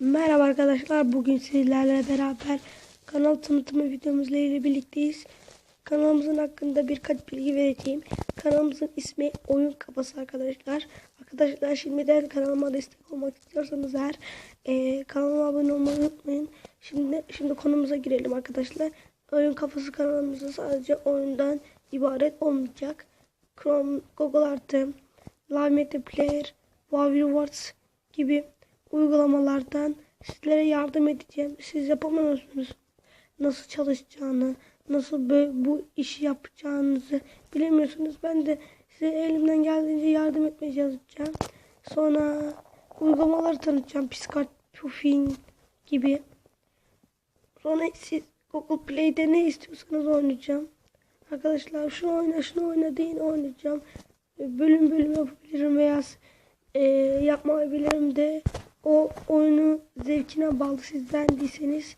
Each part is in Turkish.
Merhaba arkadaşlar. Bugün sizlerle beraber kanal tanıtımı videomuzla ile birlikteyiz. Kanalımızın hakkında birkaç bilgi vereceğim. Kanalımızın ismi Oyun Kafası arkadaşlar. Arkadaşlar şimdiden kanalıma destek olmak istiyorsanız eğer e, kanalıma abone olmayı unutmayın. Şimdi şimdi konumuza girelim arkadaşlar. Oyun Kafası kanalımızda sadece oyundan ibaret olmayacak. Chrome, Google Artı, Live Media Player, Wow Rewards gibi uygulamalardan sizlere yardım edeceğim. Siz yapamıyorsunuz. Nasıl çalışacağını, nasıl bu işi yapacağınızı bilemiyorsunuz. Ben de size elimden geldiğince yardım etmeye çalışacağım. Sonra uygulamaları tanıtacağım. Puffin gibi. Sonra siz Google Play'de ne istiyorsanız oynayacağım. Arkadaşlar şunu oyna şunu oyna deyin oynayacağım. Bölüm bölüm yapabilirim veya e, yapmayabilirim de. O oyunu zevkine bağlı. Siz beğendiyseniz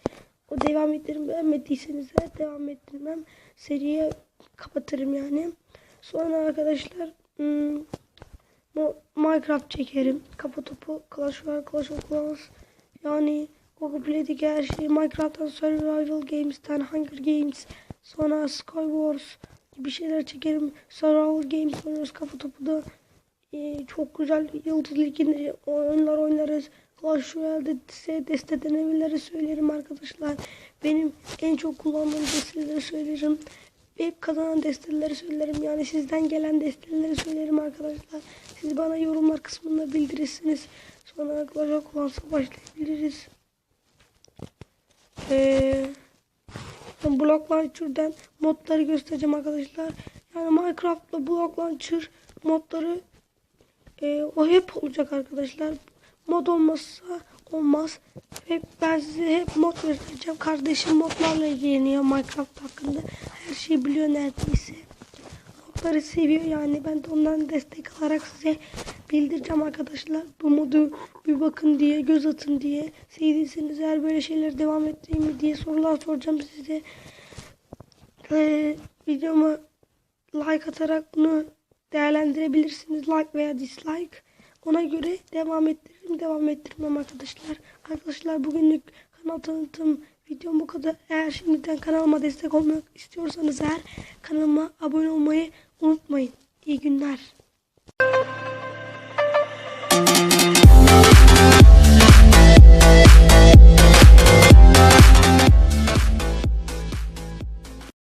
o devam ettiririm beğenmediyseniz de devam ettirmem. Seriye kapatırım yani. Sonra arkadaşlar hmm, Minecraft çekerim. Kafa topu Clash Royale Clash of Clans. Yani Google Play'deki her şeyi Minecraft'tan Survival Games'ten Hunger Games sonra Skywars gibi şeyler çekerim Survival Games oynuyoruz kafa topu da ee, çok güzel Yıldız Ligi'nde oyunlar oynarız. Clash Royale'de size deste denemeleri söylerim arkadaşlar. Benim en çok kullandığım desteleri söylerim. Hep kazanan desteleri söylerim. Yani sizden gelen desteleri söylerim arkadaşlar. Siz bana yorumlar kısmında bildirirsiniz. Sonra Clash of Clans'a başlayabiliriz. Ee, Block Launcher'dan modları göstereceğim arkadaşlar. Yani Minecraft'la Block Launcher modları ee, o hep olacak arkadaşlar. Mod olmazsa olmaz. Hep ben size hep mod göstereceğim. Kardeşim modlarla ilgileniyor Minecraft hakkında. Her şeyi biliyor neredeyse. Modları seviyor yani. Ben de ondan destek alarak size bildireceğim arkadaşlar. Bu modu bir bakın diye, göz atın diye. Sevdiyseniz eğer böyle şeyler devam ettireyim diye sorular soracağım size. Ee, videoma like atarak bunu değerlendirebilirsiniz. Like veya dislike. Ona göre devam ettiririm, devam ettirmem arkadaşlar. Arkadaşlar bugünlük kanal tanıtım videom bu kadar. Eğer şimdiden kanalıma destek olmak istiyorsanız eğer kanalıma abone olmayı unutmayın. İyi günler.